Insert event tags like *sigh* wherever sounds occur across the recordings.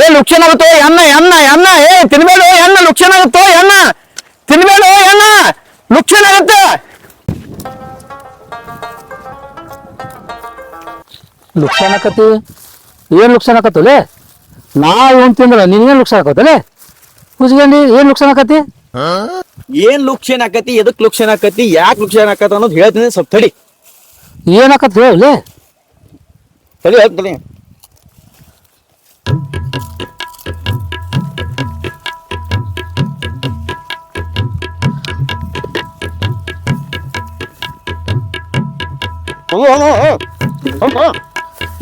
ಏ ಲುಕ್ಷನ್ ಆಗುತ್ತೋ? ಎಣ್ಣ ಎಣ್ಣ ಎಣ್ಣ ಏ ತಿನ್ಬೇಡ ಎಣ್ಣ ಲುಕ್ಷನ್ ಆಗುತ್ತೋ? ಎಣ್ಣ ತಿನ್ಬೇಡ ಎಣ್ಣ ಲುಕ್ಷನ್ ಆಗುತ್ತೆ. ಲುಕ್ಸಾನ್ ಆಕತಿ? ಏನ್ ಲುಕ್ಷನ್ ಆಕತ್ತಲೆ ನಾವು ಏನ್ ತಿಂದ್ರ ನಿನ್ಗೇನ್ ಲುಕ್ಷನ್ ಆಕತ್ತಲೆ ಕುಸ್ಗಂಡಿ ಏನ್ ಲುಕ್ಷನ್ ಆಕತಿ? ಏನ್ ಲುಕ್ಷನ್ ಆಕತಿ? ಎದಕ್ ಲುಕ್ಷನ್ ಆಕತಿ? ಯಾಕೆ ಲುಕ್ಷನ್ ಆಕತ್ತ ಅನ್ನೋದು ಹೇಳ್ತೀನಿ ಸ್ವಲ್ಪ ತಡಿ. ಏನ್ ಆಕತ್ ಹೇಳಿ ತಡಿ ಹೇಳ್ತೀನಿ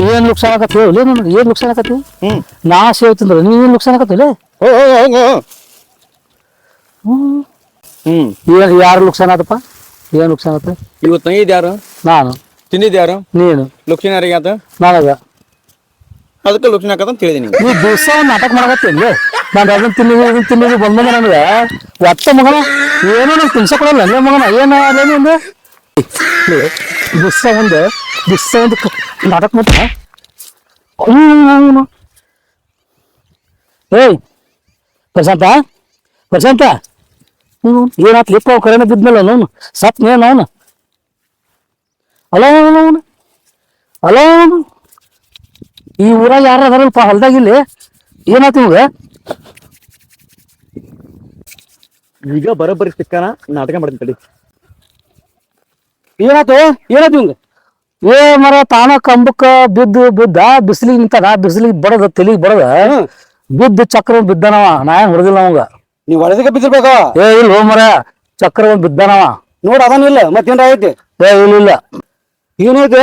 ಏನ್ ನುಕ್ಸಾನ ಹೇಳಿ. ನನಗೆ ಏನ್ ನುಕ್ಸಾನ ಆಕತಿ ಹ್ಮ್. ನಾ ಸೇವ್ ನೀನು ನೀ ಏನ್ ಓ ಆಕತ್ತಲೆ ಹ್ಮ್. ಏನ್ ಯಾರು ನುಕ್ಸಾನ ಆತಪ್ಪ ಏನ್ ನುಕ್ಸಾನ ಆತ ಇವತ್ತು ತಂಗಿದ್ ಯಾರು? ನಾನು. ತಿಂದಿದ್ ಯಾರು? ನೀನು. ಲುಕ್ಸಿನಾರಿಗೆ ಆತ? ನನಗ. ಅದಕ್ಕೆ ಲುಕ್ಸಿನ ಆಕತ ಅಂತ ಹೇಳಿದೀನಿ ನೀ ದಿವಸ ನಾಟಕ ಮಾಡಕತ್ತೇನ್ಲಿ ನಾನು ಅದನ್ನ ತಿನ್ನಿದು ಇದನ್ನ ತಿನ್ನಿದು ಬಂದ ನನಗೆ. ಒತ್ತ ಮಗನ ಏನೋ ನಂಗೆ ತಿನ್ಸಕ್ ಕೊಡಲ್ಲ ಅಲ್ಲೇ ಮಗನ. ಏನ ಅಲ್ಲೇನು ದಿವಸ ಒಂದು ದಿವಸ ಒಂದು ನಾಟಕ ಮಾಡ್ತ ಏಯ್ ಪ್ರಶಾಂತ ಪ್ರಶಾಂತ ಹ್ಞೂ ಏನಾತ್ ಲಿಪ್ಪ ಕರೆನ ಬಿದ್ಮೇಲೆ ಅವನು ಸತ್ ನೇನು ಅವನು ಹಲೋ ಅವನು ಅವನು ಈ ಊರಾಗ ಯಾರು ಅದಾರಲ್ಪ ಹೊಲ್ದಾಗಿಲ್ಲಿ ಏನಾಯ್ತು ನಿಮ್ಗೆ ಈಗ ಬರೋಬ್ಬರಿ ಸಿಕ್ಕಾನ ನಾಟಕ ಮಾಡ್ತೀನಿ ತಡಿ ಏನಾಯ್ತು ಏನಾಯ್ತು ಹಿಂಗ? ಏ ಮರ ತಾನ ಕಂಬಕ್ಕ ಬಿದ್ದು ಬಿದ್ದ ಬಿಸಿಲಿಗೆ ನಿಂತಾನ ಬಿಸಿಲಿಗೆ ಬಡದ ತಲಿಗೆ ಬಡದ. ಬಿದ್ದು ಚಕ್ರ ಬಿದ್ದನವ ನಾ ಏನ್ ಹೊಡೆದಿಲ್ಲ ಅವಂಗ. ನೀವ್ ಹೊಡೆದಕ್ಕೆ ಬಿದ್ದಿರ್ಬೇಕ? ಏ ಇಲ್ಲ ಹೋ ಮರ ಚಕ್ರ ಒಂದ್ ಬಿದ್ದನವ. ನೋಡ ಅದನ್ನ ಇಲ್ಲ ಮತ್ತೇನ್ರ ಐತಿ? ಏ ಇಲ್ಲ ಇಲ್ಲ. ಏನೈತಿ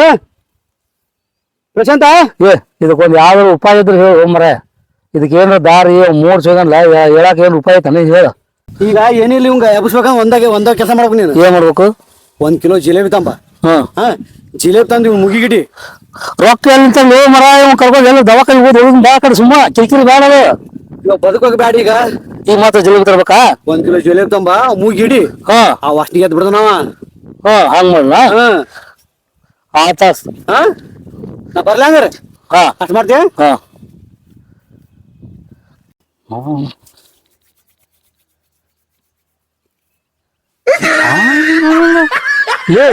ಪ್ರಶಾಂತ? ಏ ಇದಕ್ಕೊಂದು ಯಾವ್ದಾರು ಉಪಾಯ ಇದ್ರೆ ಹೇಳು ಮರ. ಇದಕ್ಕೆ ಏನಾರ ದಾರಿ ಮೂರ್ ಸಿಗಲ್ಲ ಹೇಳಕ್ ಏನ್ ಉಪಾಯ ಐತನ ಹೇಳ. ಈಗ ಏನಿಲ್ಲ ಇವಂಗ ಎಬ್ಸ್ಬೇಕ ಒಂದಾಗೆ ಒಂದಾಗ ಕೆಲಸ ಮಾಡ್ಬೇಕು ನೀನು. ಏನ್ ಮಾಡ್ಬೇಕು? ಒಂದ್ ಕಿಲೋ ಜಿಲೇಬಿ ತಂಬ. ಹಾಂ. ಹಾ ಜಿಲೇಬಿ ತಂದು ಇವ್ ಮುಗಿಗಿಡಿ. ರೊಕ್ಕ ಎಲ್ಲಿ ತಂದು ಮರ ಇವ್ ಕರ್ಕೊಂಡು ಎಲ್ಲ ದವಾಖಾನೆ ಹೋಗಿ ಹೋಗಿ ಕಡೆ ಸುಮ್ಮ ಕಿರಿಕಿರಿ ಬೇಡ ಅದು. ಇವಾಗ ಬದುಕೋಕ್ ಬ್ಯಾಡ ಈಗ. ಈಗ ಮಾತ್ರ ಜಿಲೇಬಿ ತರ್ಬೇಕಾ? ಒಂದ್ ಕಿಲೋ ಜಿಲೇಬಿ ತಂಬ ಮುಗಿಡಿ ಹಾ. ಆ ಅಷ್ಟಿಗೆ ಎದ್ ಬಿಡದನವ ಹಾ ಹಂಗ್ ಮಾಡಲ್ಲ ಹಾ. ಆತ ಹಾ ನಾ ಬರ್ಲ ಹಂಗಾರ? ಹಾ. ಅಷ್ಟ್ ಮಾಡ್ತೀಯ? ಹಾ. ಏ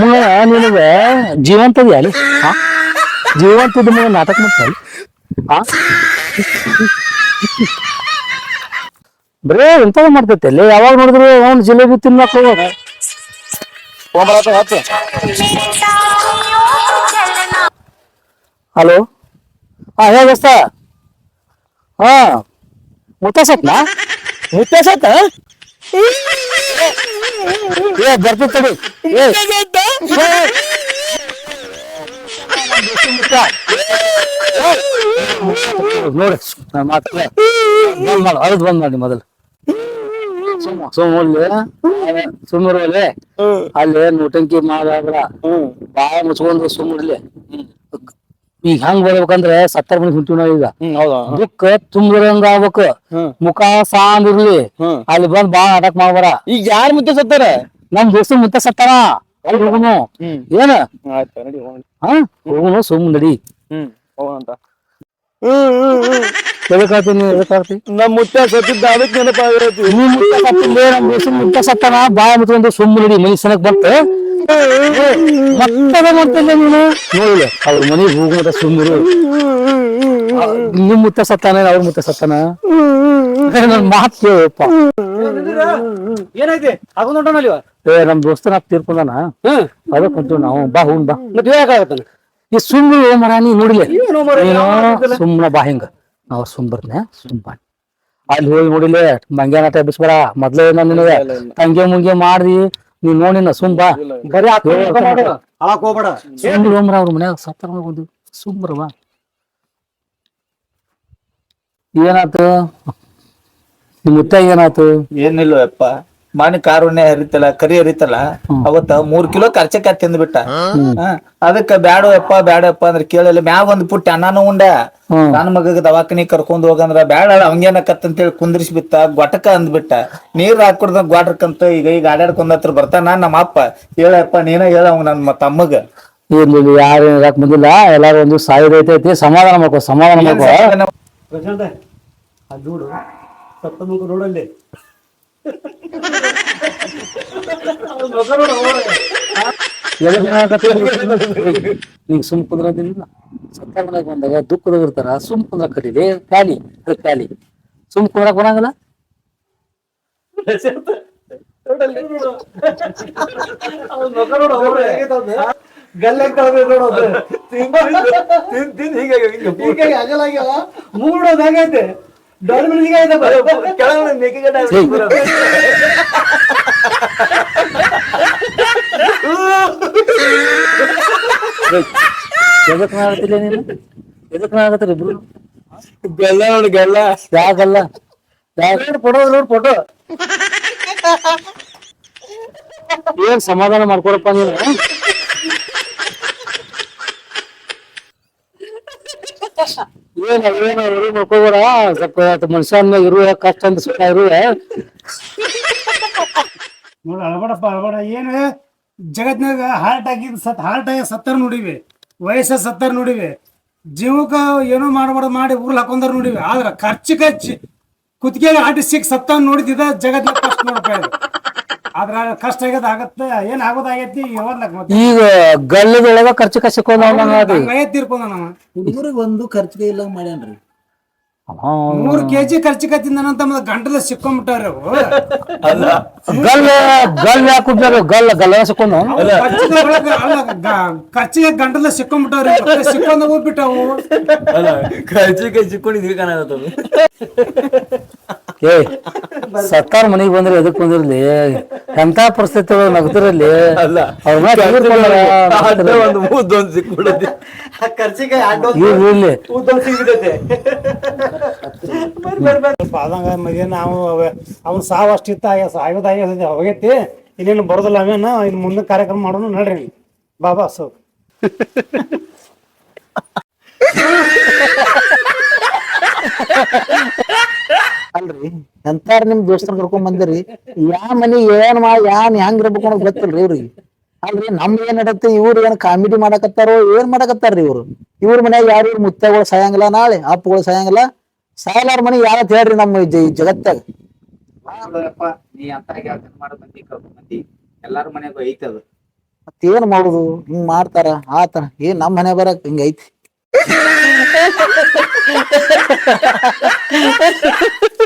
ಮಗ ನಿನಗ ಜೀವಂತದ ಅಲ್ಲಿ? ಹಾ ಜೀವಂತದ ಮಗ ನಾಟಕ ಮಾಡ್ತಾಳಿ ಹಾ ಬರೇ ಎಂತದ ಮಾಡ್ತೈತೆ ಅಲ್ಲಿ? ಯಾವಾಗ ನೋಡಿದ್ರು ಅವ್ನು ಜಿಲೇಬಿ ತಿನ್ನಕ್ ಹೋಗೋದು ಹಲೋ? ಹಾ ಹೇಳ ದೋಸ್ತ? ಹಾ ಮುತ್ತಾಸತ್ನಾ? ಮುತ್ತಾಸತ್ತ? ಏ ಬರ್ತಿ ತಡಿ. ಏ. ನೋಡಿ ಮಾತು ಬಂದ್ ಮಾಡು ಅದ್ ಬಂದ್ ಮಾಡಿ ಮೊದಲು. ಅಲ್ಲಿ ನೋಟಂಕಿ ಮಾಡಾದ್ರ ಬಾಯ ಮುಚ್ಕೊಂಡು ಸುಮ್ಮಲ್ಲಿ ಈಗ ಹೆಂಗ್ ಬರ್ಬೇಕಂದ್ರೆ ಸತ್ತರ ಮನಿ ಹೊಂಟಿವ್ ನಾವ್ ಈಗ. ದುಃಖ ಬುಕ್ ತುಂಬಿರಂಗ ಆಗ್ಬೇಕು. ಮುಖ ಸಾಂದ್ ಇರ್ಲಿ. ಅಲ್ಲಿ ಬಂದ್ ಬಾ ಅಟಕ್ ಮಾಡ್ಬಾರ ಈಗ ಯಾರ ಮುದ್ದೆ ಸತ್ತಾರ? ನಮ್ ದೋಸ್ತ ಮುತ್ತ ಸತ್ತಾರ. ಏನು ಹೋಗುನು. ಏನ? ಹೋಗುನು ಸುಮ್ ನಡಿ. ಹ್ಮ್ ಹೋಗೋಣ ಎದಕ್ಕಾಗ್ತಿ ನಮ್ಮ ಮುತ್ತ ಸತ್ತಿದ್ದ ಅದಕ್ಕೆ ನೆನಪಾಗಿರತ್ತಿ ನೀ ಮುತ್ತ ಸತ್ತಿಲ್ಲ ನಮ್ ದೋಸ್ತ ಮುತ್ತ ಸತ್ತಾನ ಬಾಯ ಮುಚ್ಕೊಂಡು ಸುಮ್ಮನೆ ನಿ ಮನಿ ಸನಕ್ ಬಂತ. ಮತ್ತದ ಮಾಡ್ತಿಲ್ಲ ನೀನು? ನೋಡಿಲ್ಲ ಅವ್ರ ಮನಿಗ್ ಹೋಗ ಸುಮ್ಮರು ನಿಮ್ ಮುತ್ತ ಸತ್ತಾನ ಅವ್ರ ಮುತ್ತ ಸತ್ತಾನ? ನನ್ ಮಾತ್ ಕೇಳಪ್ಪ. ಏನೈತಿ ಹಾಕೊಂಡ್ ಏ ನಮ್ ದೋಸ್ತನ ತೀರ್ಕೊಂಡಾನ? ಹ್ಮ್. ಅದಕ್ಕೆ ನಾವು. ಬಾ ಹೂನ್ ಬಾ ಮತ್ತೆ ಯಾಕಾಗತ್ತಾನ ಈ ಸುಮ್ಮನೆ ಮರ ನೀ ನೋಡಿಲ್ಲ? ಸುಮ್ಮನೆ ಬಾ ಹಿಂಗ. ನಾವ್ ಸುಮ್ ಸುಮ್ಮನೆ ಸುಮ್ ಬಾ. ಅಲ್ಲಿ ಹೋಗಿ ನೋಡಿಲೆ ಮಂಗ್ಯಾನ ಟೈಪಿಸ್ಬಾರ ಮೊದ್ಲೇ ನಾನು ನಿನಗೆ ತಂಗೆ ಮುಂಗೆ ಮಾಡ್ರಿ ನೀ ನೋಡಿನ ಸುಮ್ ಬಾ. ಬರೀ ಸುಮ್ಮನೆ ಹೋಮ್ರ ಅವ್ರ ಮನ್ಯಾಗ ಸತ್ತರ ಒಂದು ಸುಮ್ರ ಬಾ. ಏನಾತು? ನಿಮ್ ಮುತ್ತ ಏನಾತು? ಏನಿಲ್ಲ ಅಪ್ಪ ಮಾನಿ ಕಾರುಣ್ಯ ಹರಿತಲ್ಲ ಕರಿ ಹರಿತಲ್ಲ ಅವತ್ತ ಮೂರ್ ಕಿಲೋ ಖರ್ಚಕ್ಕ ತಿಂದ್ಬಿಟ್ಟ. ಹಾ, ಅದಕ್ಕ ಬ್ಯಾಡ ಅಪ್ಪ ಬ್ಯಾಡ ಅಪ್ಪ ಅಂದ್ರ ಕೇಳಲ್ಲ ಮ್ಯಾಗ ಒಂದ್ ಪುಟ್ಟ ಅನ್ನಾನು ಉಂಡ. ನನ್ ನನ್ನ ಮಗಗ ದವಾಖಾನಿ ಕರ್ಕೊಂಡ್ ಹೋಗಂದ್ರ ಬ್ಯಾಡ ಅವಂಗೇನಕತ್ ಅಂತೇಳಿ ಕುಂದ್ರಿಸಿ ಬಿತ್ತ ಗೊಟಕ ಅಂದ್ಬಿಟ್ಟ. ನೀರ್ ಹಾಕೊಡ್ದ ಗ್ವಾಟ್ರಕ್ಕಂತ ಈಗ ಈಗ ಆಡ್ಯಾಡ್ಕೊಂಡ್ ಹತ್ರ ಬರ್ತಾನ ನಮ್ಮ ಅಪ್ಪ. ಹೇಳಪ್ಪ ನೀನ ಹೇಳ ಅವ್ ನನ್ ತಮ್ಮಗ. ಇರ್ಲಿ ಯಾರು ಇರಾಕ್ ಬಂದಿಲ್ಲ ಎಲ್ಲಾರು ಒಂದು ಸಾವಿರ ಐತೈತಿ ಸಮಾಧಾನ ಮಾಡ್ಕೋ ಸಮಾಧಾನ ಮಾಡ್ಕೋ. ನೋಡು *laughs* ನೀವ್ ಸುಮ್ ಕುಂದ್ರದಿಲ್ಲ. ಸರ್ಕಾರ ಮನೆಗೆ ಬಂದಾಗ ದುಃಖದಾಗ ಇರ್ತಾರ ಸುಮ್ ಕುಂದ್ರ ಕರೀರಿ ಖಾಲಿ ಅದು ಪ್ಯಾಲಿ. ಸುಮ್ ಕುಂದ್ರಕ್ ಬರಂಗಲ್ಲ? ಗಲ್ಲೆ *laughs* ನೋಡೋದು ಹೀಗೆ ಆಗೈತೆ ದೊಡ್ಡ ಮನೆಗೆ ಎದಕ್ ಮಾಡತ್ತಿಲ್ಲ ನೀನು? ಎದಕ್ ಮಾಡತ್ತೀರಿ ಇಬ್ರು? ಗಲ್ಲ ನೋಡಿ ಗಲ್ಲ. ಯಾಕಲ್ಲ? ಯಾಕ ಫೋಟೋ ನೋಡಿ ಫೋಟೋ. ಏನ್ ಸಮಾಧಾನ ಮಾಡ್ಕೊಡಪ್ಪ ನೀನು ಏನ್ ಏನು ಇರು ಮಾಡ್ಕೋಬೇಡ ಸ್ವಲ್ಪ ಮನುಷ್ಯನ ಇರುವ ಕಷ್ಟ ಅಂತ ಸುಖ ಇರುವ ನೋಡ ಅಳಬಡಪ್ಪ ಅಳಬಡ. ಏನು? ಜಗತ್ನಾಗ ಹಾರ್ಟ್ ಆಗಿದ್ ಸತ್ ಹಾರ್ಟ್ ಆಗಿ ಸತ್ತರ ನೋಡಿವಿ ವಯಸ್ಸ ಸತ್ತರ್ ನೋಡಿವಿ ಜೀವಕ್ಕ ಏನೋ ಮಾಡಬಾರ್ದು ಮಾಡಿ ಊರ್ಲ್ ಹಾಕೊಂಡಾರ ನೋಡಿವಿ. ಆದ್ರ ಖರ್ಚು ಖರ್ಚು. ಕುತ್ತಿಗೆ ಹಾಟಿ ಸಿಕ್ ಸತ್ತ ನೋಡಿದ ಜಗತ್ನಾಗ ಕಷ್ಟ ಇದು. ಆದ್ರ ಕಷ್ಟ ಆಗ್ಯದ ಆಗತ್ತ ಏನ್ ಆಗೋದಾಗೈತಿ ಯಾವದ್ಲಕ್ ಮತ್ತೆ. ಈಗ ಗಲ್ಲದೊಳಗ ಖರ್ಚು ಕಸಿಕೊಂಡ್ ತೀರ್ಕೊಂಡ ನಮ್ಮ ಹುಡುಗರಿಗೆ ಒಂದು ಖರ್ಚಿಗೆ ಇಲ್ಲ ಮಾಡ್ಯಾನ್ರಿ. ಮೂರ್ ಕೆಜಿ ಖರ್ಚು ಕತ್ತಿಂದ ಗಂಟಲ ಸಿಕ್ಕೊಂಡ್ಬಿಟ್ಟಾರ ಅವು ಗಲ್ ಗಲ್ ಹಾಕುದ್ಮೇಲೆ ಗಲ್ ಗಲ್ಲ ಸಿಕ್ಕೊಂಡು ಖರ್ಚಿಗೆ ಅಲ್ಲ, ಗಂಟಲ ಸಿಕ್ಕೊಂಡ್ಬಿಟ್ಟಾರ ಸಿಕ್ಕೊಂಡ ಹೋಗ್ಬಿಟ್ಟಾವು. ಖರ್ಚಿಗೆ ಸಿಕ್ಕೊಂಡಿದ್ವಿ ಕಾಣಾಗತ್ತದು ಏ ಸರ್ಕಾರ ಮನೆಗೆ ಬಂದ್ರೆ ಎದಕ್ ಬಂದಿರ್ಲಿ? ಎಂತ ಪರಿಸ್ಥಿತಿ ha ha ಮಗ ನಾವು ಅವ್ನ ha ha ha ha ಹೋಗೈತಿ. ಇನ್ನೇನು ಬರೋದಿಲ್ಲ ಅವೇನ? ಇನ್ನು ಮುಂದೆ ಕಾರ್ಯಕ್ರಮ ಮಾಡೋಣ ನಡ್ರಿ. ಬಾಬಾ ಸೊ. *laughs* ಅಲ್ರಿ? ಎಂತಾರ ನಿಮ್ ದೋಸ್ತರ್ ಕರ್ಕೊಂಡ್ ಬಂದಿರಿ? ಯಾ ಮನಿ ಏನ್ ಮಾ ಯಾನ್ ಹೆಂಗ್ ಇರ್ಬೇಕು ಅನ್ನೋದ್ ಗೊತ್ತಿಲ್ರಿ ಇವ್ರಿಗೆ. ಅಲ್ರಿ ನಮ್ ಏನ್ ನಡತ್ತೆ? ಇವ್ರು ಏನ್ ಕಾಮಿಡಿ ಮಾಡಕತ್ತಾರೋ ಏನ್ ಮಾಡಕತ್ತಾರ್ರಿ ಇವ್ರು? ಇವ್ರ ಮನ್ಯಾಗ ಯಾರು ಇವ್ರ ಮುತ್ತಗಳು ಸಾಯಂಗಿಲ್ಲ ನಾಳೆ ಅಪ್ಪಗಳು ಸಾಯಂಗಿಲ್ಲ? ಸಾಯಲಾರ ಮನಿ ಯಾರ ಹೇಳ್ರಿ ನಮ್ಮ ಜಗತ್ತಾಗ. ನೀ ಅಂತ ಕೆಲಸ ಮಾಡೋ ಮಂದಿ ಕರ್ಕೊಂಡ್ ಮಂದಿ ಎಲ್ಲಾರ ಮನ್ಯಾಗ ಐತದ ಮತ್ತೇನ್ ಮಾಡುದು? ಹಿಂಗ್ ಮಾಡ್ತಾರ ಆತರ. ಏನ್ ನಮ್ ಮನೆ ಬರಕ್ ಹಿಂಗ ಐತಿ. *laughs*